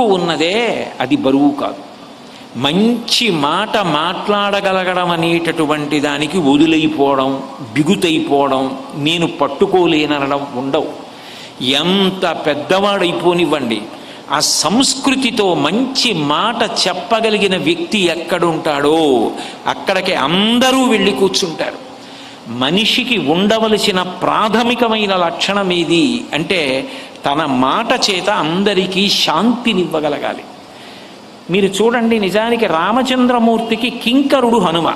హక్కు ఉన్నదే అది బరువు కాదు. మంచి మాట మాట్లాడగలగడం అనేటటువంటి దానికి వదులైపోవడం బిగుతైపోవడం నేను పట్టుకోలేనడం ఉండవు. ఎంత పెద్దవాడైపోనివ్వండి ఆ సంస్కృతితో మంచి మాట చెప్పగలిగిన వ్యక్తి ఎక్కడుంటాడో అక్కడికి అందరూ వెళ్ళి కూర్చుంటారు. మనిషికి ఉండవలసిన ప్రాథమికమైన లక్షణం ఏది అంటే తన మాట చేత అందరికీ శాంతినివ్వగలగాలి. మీరు చూడండి నిజానికి రామచంద్రమూర్తికి కింకరుడు హనుమ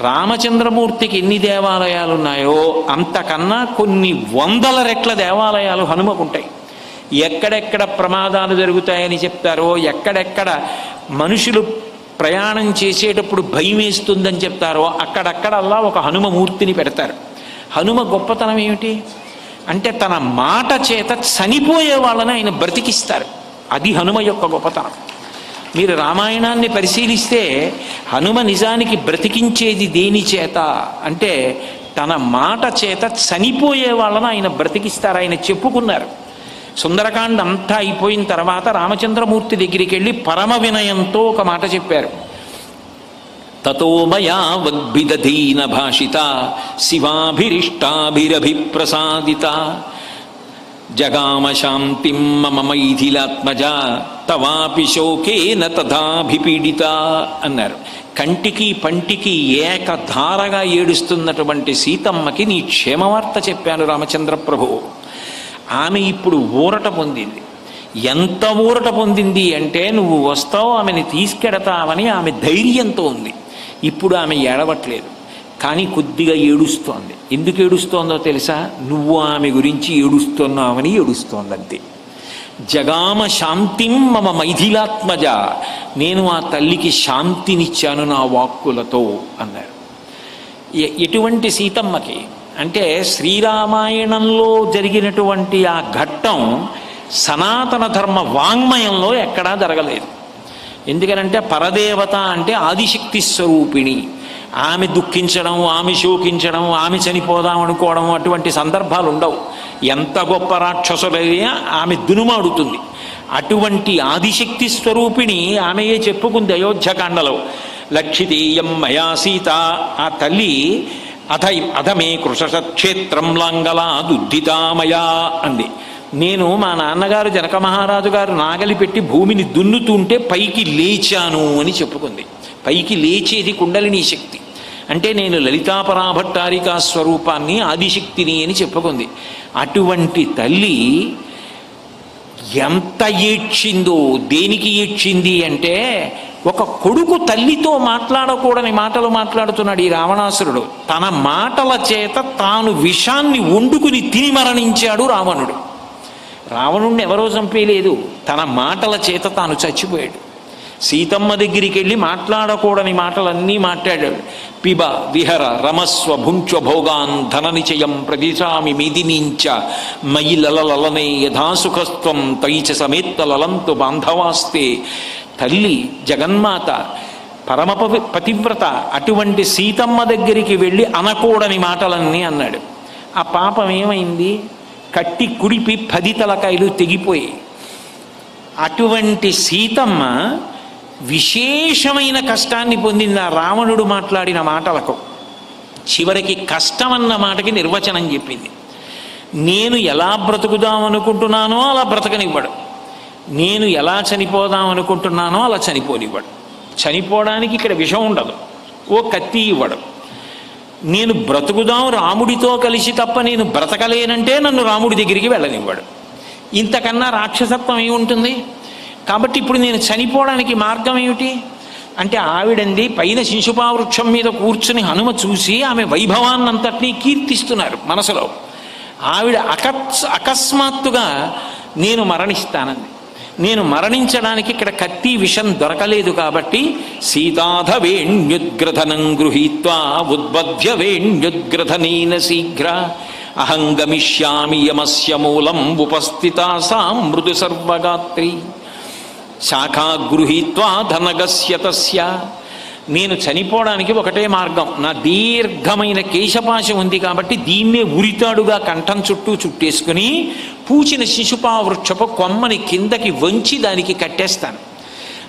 రామచంద్రమూర్తికి ఎన్ని దేవాలయాలు ఉన్నాయో అంతకన్నా కొన్ని వందల రెట్ల దేవాలయాలు హనుమకుంటాయి. ఎక్కడెక్కడ ప్రమాదాలు జరుగుతాయని చెప్తారో ఎక్కడెక్కడ మనుషులు ప్రయాణం చేసేటప్పుడు భయం వేస్తుందని చెప్తారో అక్కడక్కడల్లా ఒక హనుమమూర్తిని పెడతారు. హనుమ గొప్పతనం ఏమిటి? అంటే తన మాట చేత చనిపోయే వాళ్ళని ఆయన బ్రతికిస్తారు. అది హనుమ యొక్క గొప్పతనం. మీరు రామాయణాన్ని పరిశీలిస్తే హనుమ నిజానికి బ్రతికించేది దేని చేత? అంటే తన మాట చేత చనిపోయే వాళ్ళని ఆయన బ్రతికిస్తారు. ఆయన చెప్పుకున్నారు. సుందరకాండ అంతా అయిపోయిన తర్వాత రామచంద్రమూర్తి దగ్గరికి వెళ్ళి పరమ వినయంతో ఒక మాట చెప్పారు. తతో మయా వద్భిదధీన భాషిత శివాభిరిష్టాభిరభిప్రసాదిత. జగామ శాంతిం మమ మైథిలాత్మజ తవాపి శోకేన తథాభిపీడిత అన్నారు. కంటికి పంటికి ఏకధారగా ఏడుస్తున్నటువంటి సీతమ్మకి నీ క్షేమవార్త చెప్పాను రామచంద్ర ప్రభు. ఆమె ఇప్పుడు ఊరట పొందింది. ఎంత ఊరట పొందింది అంటే నువ్వు వస్తావు ఆమెని తీసుకెడతావని ఆమె ధైర్యంతో ఉంది. ఇప్పుడు ఆమె ఏడవట్లేదు. కానీ కొద్దిగా ఏడుస్తోంది. ఎందుకు ఏడుస్తోందో తెలుసా? నువ్వు ఆమె గురించి ఏడుస్తున్నావని ఏడుస్తోందంతే. జగామ శాంతిం మమ మైథిలాత్మజ. నేను ఆ తల్లికి శాంతినిచ్చాను నా వాక్కులతో అన్నారు. ఎటువంటి సీతమ్మకి? అంటే శ్రీరామాయణంలో జరిగినటువంటి ఆ ఘట్టం సనాతన ధర్మ వాంగ్మయంలో ఎక్కడా జరగలేదు. ఎందుకనంటే పరదేవత అంటే ఆదిశక్తి స్వరూపిణి. ఆమె దుఃఖించడం ఆమె శోకించడం ఆమె చనిపోదాం అనుకోవడం అటువంటి సందర్భాలు ఉండవు. ఎంత గొప్ప రాక్షసులైనా ఆమె దునుమాడుతుంది. అటువంటి ఆదిశక్తి స్వరూపిణి ఆమెయే చెప్పుకుంది అయోధ్యకాండలో. లక్షితీయం మయా సీత. ఆ తల్లి అథ అధమే కృషసక్షేత్రం లాంగలా దుద్ధితామయా అంది. నేను మా నాన్నగారు జనక మహారాజు గారు నాగలి పెట్టి భూమిని దున్నుతుంటే పైకి లేచాను అని చెప్పుకుంది. పైకి లేచేది కుండలిని శక్తి. అంటే నేను లలితాపరాభట్టారికా స్వరూపాన్ని ఆదిశక్తిని అని చెప్పుకుంది. అటువంటి తల్లి ఎంత ఏడ్చిందో దేనికి ఏడ్చింది అంటే ఒక కొడుకు తల్లితో మాట్లాడకూడని మాటలు మాట్లాడుతున్నాడు ఈ రావణాసురుడు. తన మాటల చేత తాను విషాన్ని వండుకుని తిని మరణించాడు రావణుడు. రావణుణ్ణి ఎవరో చంపేయలేదు తన మాటల చేత తాను చచ్చిపోయాడు. సీతమ్మ దగ్గరికి వెళ్ళి మాట్లాడకూడని మాటలన్నీ మాట్లాడాడు. పిబ విహర రమస్వ భుంక్ష భోగాన్ ధన నిచయం ప్రదిశామి మిదినించ మయి లలలనే యథాసుఖస్వం తైచ సమేత్త లలంతు బాంధవాస్తే. తల్లి జగన్మాత పరమపవి పతివ్రత అటువంటి సీతమ్మ దగ్గరికి వెళ్ళి అనకూడని మాటలన్నీ అన్నాడు. ఆ పాపం ఏమైంది? కట్టి కుడిపి పది తలకాయలు తెగిపోయి. అటువంటి సీతమ్మ విశేషమైన కష్టాన్ని పొందింది ఆ రావణుడు మాట్లాడిన మాటలకు చివరికి కష్టం అన్న మాటకి నిర్వచనం చెప్పింది. నేను ఎలా బ్రతుకుదాం అనుకుంటున్నానో అలా బ్రతకనివ్వడు. నేను ఎలా చనిపోదాం అనుకుంటున్నానో అలా చనిపోనివ్వడు. చనిపోవడానికి ఇక్కడ విషం ఉండదు. ఓ కత్తి ఇవ్వడు. నేను బ్రతుకుదాం రాముడితో కలిసి తప్ప నేను బ్రతకలేనంటే నన్ను రాముడి దగ్గరికి వెళ్ళనివ్వడు. ఇంతకన్నా రాక్షసత్వం ఏముంటుంది? కాబట్టి ఇప్పుడు నేను చనిపోవడానికి మార్గం ఏమిటి? అంటే ఆవిడంది పైన శిశుపావృక్షం మీద కూర్చుని హనుమ చూసి ఆమె వైభవాన్నంతటినీ కీర్తిస్తున్నారు మనసులో. ఆవిడ అకస్ అకస్మాత్తుగా నేను మరణిస్తానంది. నేను మరణించడానికి ఇక్కడ కత్తి విషం దొరకలేదు కాబట్టి సీతాధ వేణ్యుద్గ్రథనం గృహీత్వా ఉద్బధ్య వేణ్యుద్గ్రథనీన శీఘ్ర. అహం గమిష్యామి యమస్య మూలం ఉపస్థితా సా మృదు సర్వగాత్రి. శాఖా గృహీత్వా ధనగస్య తస్య. నేను చనిపోవడానికి ఒకటే మార్గం. నా దీర్ఘమైన కేశపాశం ఉంది కాబట్టి దీన్నే ఉరితాడుగా కంఠం చుట్టూ చుట్టేసుకుని పూచిన శిశుపా వృక్షపు కొమ్మని కిందకి వంచి దానికి కట్టేస్తాను.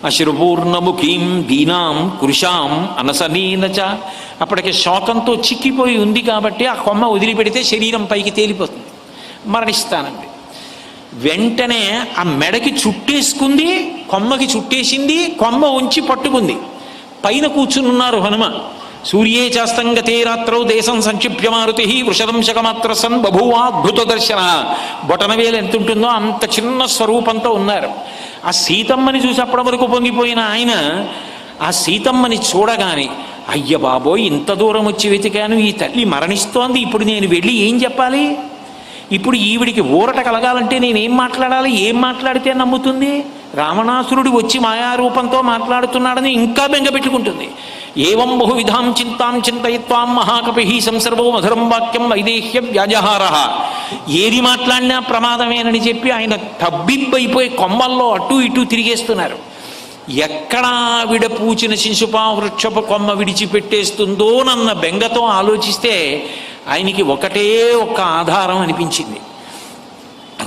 అశ్రుపూర్ణముఖీం దీనాం కృషాం అనసనీనచ అప్పటికి శోకంతో చిక్కిపోయి ఉంది కాబట్టి ఆ కొమ్మ వదిలిపెడితే శరీరం పైకి తేలిపోతుంది. మరణిస్తానండి. వెంటనే ఆ మెడకి చుట్టేసుకుంది కొమ్మకి చుట్టేసింది కొమ్మ ఉంచి పట్టుకుంది. పైన కూర్చునున్నారు హనుమ సూర్యే చాస్తంగతే రాత్రౌ దేశం సంక్షిప్య మారుతి వృషదంశకమాత్ర సన్ బభూవాద్భుత దర్శన బొటనవేలు ఎంత ఉంటుందో అంత చిన్న స్వరూపంతో ఉన్నారు. ఆ సీతమ్మని చూసి అప్పటి వరకు పొంగిపోయిన ఆయన ఆ సీతమ్మని చూడగానే అయ్య బాబోయ్ ఇంత దూరం వచ్చి వెతికాను ఈ తల్లి మరణిస్తోంది ఇప్పుడు నేను వెళ్ళి ఏం చెప్పాలి? ఇప్పుడు ఈవిడికి ఊరట కలగాలంటే నేనేం మాట్లాడాలి? ఏం మాట్లాడితే నమ్ముతుంది? రావణాసురుడు వచ్చి మాయారూపంతో మాట్లాడుతున్నాడని ఇంకా బెంగ పెట్టుకుంటుంది. ఏవం బహువిధాం చింతాం చింతయిత్వాం మహాకపి సంసర్వో మధురం వాక్యం వైదేహ్య వ్యాజహార. ఏది మాట్లాడినా ప్రమాదమేనని చెప్పి ఆయన తబ్బిబ్బైపోయి కొమ్మల్లో అటు ఇటు తిరిగేస్తున్నారు. ఎక్కడ ఆవిడ పూచిన శిశుపా వృక్షపు కొమ్మ విడిచిపెట్టేస్తుందో నన్న బెంగతో ఆలోచిస్తే ఆయనకి ఒకటే ఒక్క ఆధారం అనిపించింది.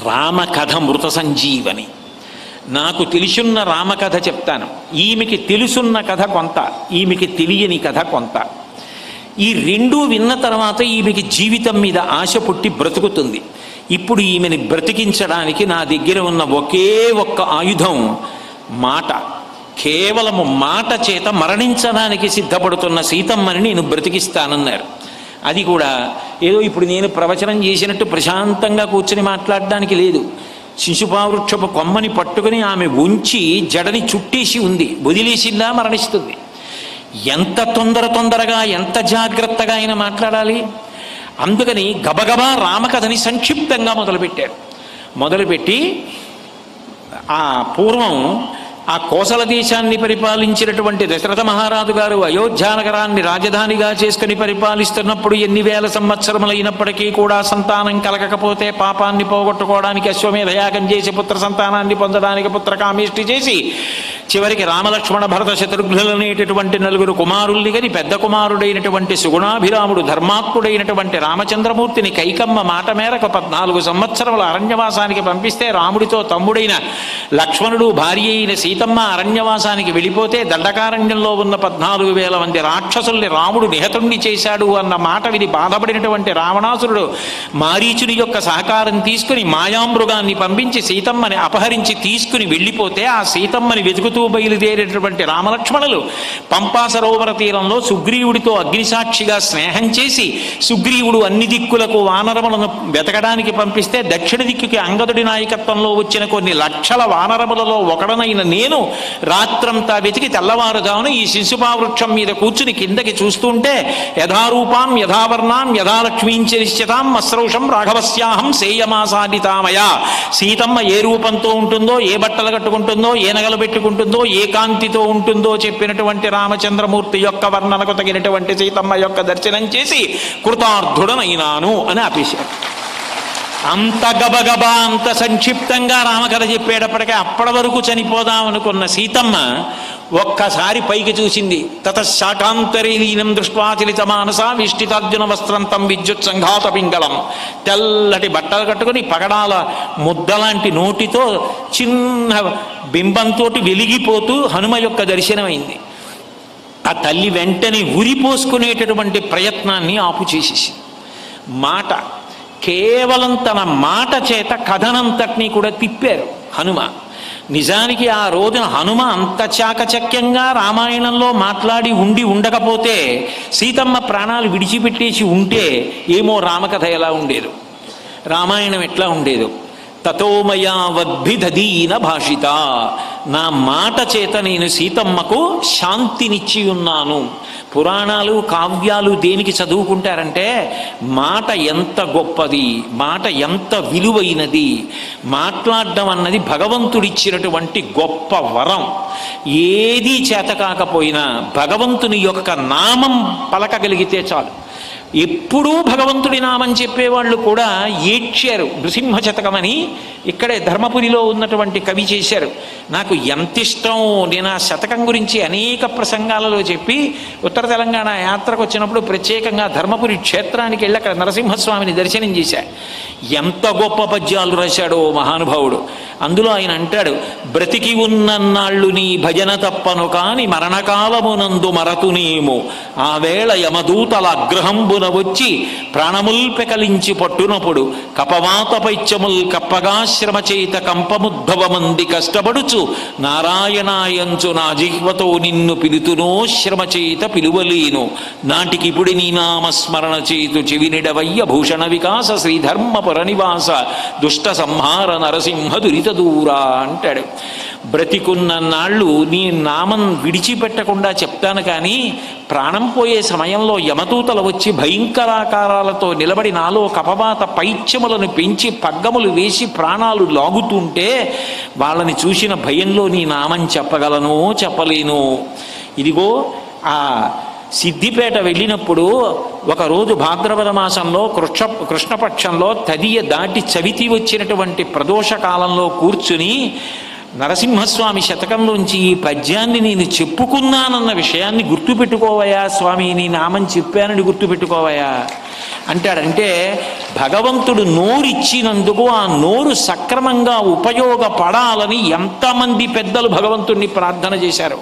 రామకథ మృత సంజీవని. నాకు తెలుసున్న రామకథ చెప్తాను. ఈమెకి తెలుసున్న కథ కొంత ఈమెకి తెలియని కథ కొంత. ఈ రెండూ విన్న తర్వాత ఈమెకి జీవితం మీద ఆశ పుట్టి బ్రతుకుతుంది. ఇప్పుడు ఈమెని బ్రతికించడానికి నా దగ్గర ఉన్న ఒకే ఒక్క ఆయుధం మాట. కేవలము మాట చేత మరణించడానికి సిద్ధపడుతున్న సీతమ్మని నేను బ్రతికిస్తానన్నారు. అది కూడా ఏదో ఇప్పుడు నేను ప్రవచనం చేసినట్టు ప్రశాంతంగా కూర్చొని మాట్లాడడానికి లేదు. శిశుపావృక్షపు కొమ్మని పట్టుకుని ఆమె ఉంచి జడని చుట్టేసి ఉంది. వదిలేసిందా మరణిస్తుంది. ఎంత తొందర తొందరగా ఎంత జాగ్రత్తగా ఆయన మాట్లాడాలి? అందుకని గబగబా రామకథని సంక్షిప్తంగా మొదలుపెట్టారు. మొదలుపెట్టి ఆ పూర్వం ఆ కోసల దేశాన్ని పరిపాలించినటువంటి దశరథ మహారాజు గారు అయోధ్యానగరాన్ని రాజధానిగా చేసుకుని పరిపాలిస్తున్నప్పుడు ఎన్ని వేల సంవత్సరములైనప్పటికీ కూడా సంతానం కలగకపోతే పాపాన్ని పోగొట్టుకోవడానికి అశ్వమేధయాగం చేసి పుత్ర సంతానాన్ని పొందడానికి పుత్రకామేష్టి చేసి చివరికి రామలక్ష్మణ భరత శత్రుఘ్నులనేటటువంటి నలుగురు కుమారుల్ని గని పెద్ద కుమారుడైనటువంటి సుగుణాభిరాముడు ధర్మాత్ముడైనటువంటి రామచంద్రమూర్తిని కైకమ్మ మాట మేరకు పద్నాలుగు సంవత్సరముల అరణ్యవాసానికి పంపిస్తే రాముడితో తమ్ముడైన లక్ష్మణుడు భార్య అయిన సీతమ్మ అరణ్యవాసానికి వెళ్ళిపోతే దండకారణ్యంలో ఉన్న పద్నాలుగు వేల మంది రాక్షసుల్ని రాముడు నిహతుణ్ణి చేశాడు అన్న మాట విని బాధపడినటువంటి రావణాసురుడు మారీచుని యొక్క సహకారం తీసుకుని మాయామృగాన్ని పంపించి సీతమ్మని అపహరించి తీసుకుని వెళ్ళిపోతే ఆ సీతమ్మని వెతుకుతూ బయలుదేరేటటువంటి రామలక్ష్మణులు పంపా సరోవర తీరంలో సుగ్రీవుడితో అగ్నిసాక్షిగా స్నేహం చేసి సుగ్రీవుడు అన్ని దిక్కులకు వానరములను వెతకడానికి పంపిస్తే దక్షిణ దిక్కుకి అంగదుడి నాయకత్వంలో వచ్చిన కొన్ని లక్షల వానరములలో ఒకడనైన నేను రాత్రంతా వెతికి తెల్లవారుజామున ఈ శిశుపావృక్షం మీద కూర్చుని కిందకి చూస్తుంటే యథారూపాం యథావర్ణాం యథాలక్ష్మీంచరిశ్యతాం అస్రౌషం రాఘవస్యాహం సేయమాసాదితామయ. సీతమ్మ ఏ రూపంతో ఉంటుందో ఏ బట్టలు కట్టుకుంటుందో ఏ నగలు పెట్టుకుంటుందో ఏ కాంతితో ఉంటుందో చెప్పినటువంటి రామచంద్రమూర్తి యొక్క వర్ణనకు తగినటువంటి సీతమ్మ యొక్క దర్శనం చేసి కృతార్థుడనైనాను అని ఆపేశాడు అంత గబగబా అంత సంక్షిప్తంగా రామకథ చెప్పేటప్పటికే అప్పటి వరకు చనిపోదాం అనుకున్న సీతమ్మ ఒక్కసారి పైకి చూసింది. తత శాకాంతరీలీనం దృష్ట్వాచలిత మానస విష్టితార్జున వస్త్రంతం విద్యుత్ సంఘాత పింగళం. తెల్లటి బట్టలు కట్టుకుని పగడాల ముద్దలాంటి నోటితో చిన్న బింబంతో వెలిగిపోతూ హనుమ యొక్క దర్శనమైంది. ఆ తల్లి వెంటనే ఉరిపోసుకునేటటువంటి ప్రయత్నాన్ని ఆపు చేసేసి మాట కేవలం తన మాట చేత కథనంతటినీ కూడా తిప్పారు హనుమ. నిజానికి ఆ రోజున హనుమ అంత చాకచక్యంగా రామాయణంలో మాట్లాడి ఉండి ఉండకపోతే సీతమ్మ ప్రాణాలు విడిచిపెట్టేసి ఉంటే ఏమో రామకథ ఎలా ఉండేదో. రామాయణం ఎట్లా ఉండేదో. తతోమయావద్భిదీన భాషిత నా మాట చేత నేను సీతమ్మకు శాంతినిచ్చి ఉన్నాను పురాణాలు కావ్యాలు దేనికి చదువుకుంటారంటే మాట ఎంత గొప్పది మాట ఎంత విలువైనది మాట్లాడడం అన్నది భగవంతుడిచ్చినటువంటి గొప్ప వరం. ఏదీ చేత కాకపోయినా భగవంతుని యొక్క నామం పలకగలిగితే చాలు. ఎప్పుడూ భగవంతుడి నామం చెప్పేవాళ్ళు కూడా ఏడ్చారు నృసింహ శతకమని ఇక్కడే ధర్మపురిలో ఉన్నటువంటి కవి చేశారు. నాకు ఎంత ఇష్టం నేను ఆ శతకం గురించి అనేక ప్రసంగాలలో చెప్పి ఉత్తర తెలంగాణ యాత్రకు వచ్చినప్పుడు ప్రత్యేకంగా ధర్మపురి క్షేత్రానికి వెళ్ళి అక్కడ నరసింహస్వామిని దర్శనం చేశా. ఎంత గొప్ప పద్యాలు రాశాడో మహానుభావుడు. అందులో ఆయన అంటాడు బ్రతికి ఉన్నన్నాళ్ళు నీ భజన తప్పను కాని మరణకాలమునందు మరతునేమో ఆ వేళ యమదూతల అగ్రహంబున వచ్చి ప్రాణముల్ పెకలించి పట్టునప్పుడు కపవాత పైత్యముల్ కప్పగా శ్రమచేత కంపముద్భవమంది కష్టపడుచు నారాయణాయంచు నా జిహ్వతో నిన్ను పిలుతునో శ్రమచేత పిలువలేను. నాటికిపుడి నీ నామస్మరణ చేతు చెవినిడవయ్య భూషణ వికాస శ్రీధర్మపుర నివాస దుష్ట సంహార నరసింహ దురిత దూరా అంటాడు. బ్రతికున్న నాళ్ళు నీ నామం విడిచిపెట్టకుండా చెప్తాను కానీ ప్రాణం పోయే సమయంలో యమతూతలు వచ్చి భయంకరాకారాలతో నిలబడి నాలో కపవాత పైత్యములను పెంచి పగ్గములు వేసి ప్రాణాలు లాగుతుంటే వాళ్ళని చూసిన భయంలో నీ నామం చెప్పగలను చెప్పలేను. ఇదిగో ఆ సిద్దిపేట వెళ్ళినప్పుడు ఒకరోజు భాద్రపద మాసంలో కృష్ణ కృష్ణపక్షంలో తదియ దాటి చవితి వచ్చినటువంటి ప్రదోష కాలంలో కూర్చుని నరసింహస్వామి శతకంలోంచి ఈ పద్యాన్ని నేను చెప్పుకున్నానన్న విషయాన్ని గుర్తుపెట్టుకోవయా స్వామి నీ నామని చెప్పానని గుర్తుపెట్టుకోవయా అంటాడంటే భగవంతుడు నోరిచ్చినందుకు ఆ నోరు సక్రమంగా ఉపయోగపడాలని ఎంతమంది పెద్దలు భగవంతుణ్ణి ప్రార్థన చేశారు.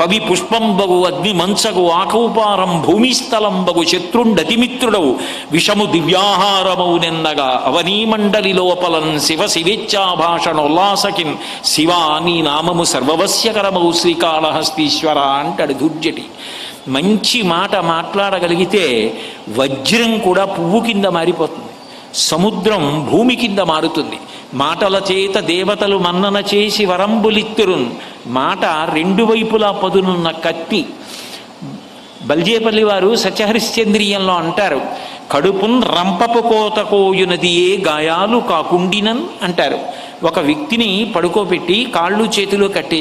పవి పుష్పంబగు అగ్ని మంచగు ఆకౌపారం భూమిస్థలంబగు శత్రుండతిమిత్రుడవు విషము దివ్యాహారమవు నిన్నగా అవనీమండలి లోపలం శివ శివేచ్ఛాభాషణోల్లాసకిన్ శివ నీ నామము సర్వవశ్యకరమవు శ్రీకాళహస్తీశ్వర అంటాడు దుర్జటి. మంచి మాట మాట్లాడగలిగితే వజ్రం కూడా పువ్వు కింద మారిపోతుంది. సముద్రం భూమి కింద మారుతుంది. మాటల చేత దేవతలు మన్నన చేసి వరంబులిత్తురున్. మాట రెండు వైపులా పదునున్న కత్తి. బల్జేపల్లి వారు సత్యహరిశ్చంద్రియంలో అంటారు కడుపున్ రంపపు కోత కోయునది ఏ గాయాలు కాకుండినన్ అంటారు. ఒక వ్యక్తిని పడుకోబెట్టి కాళ్ళు చేతులు కట్టే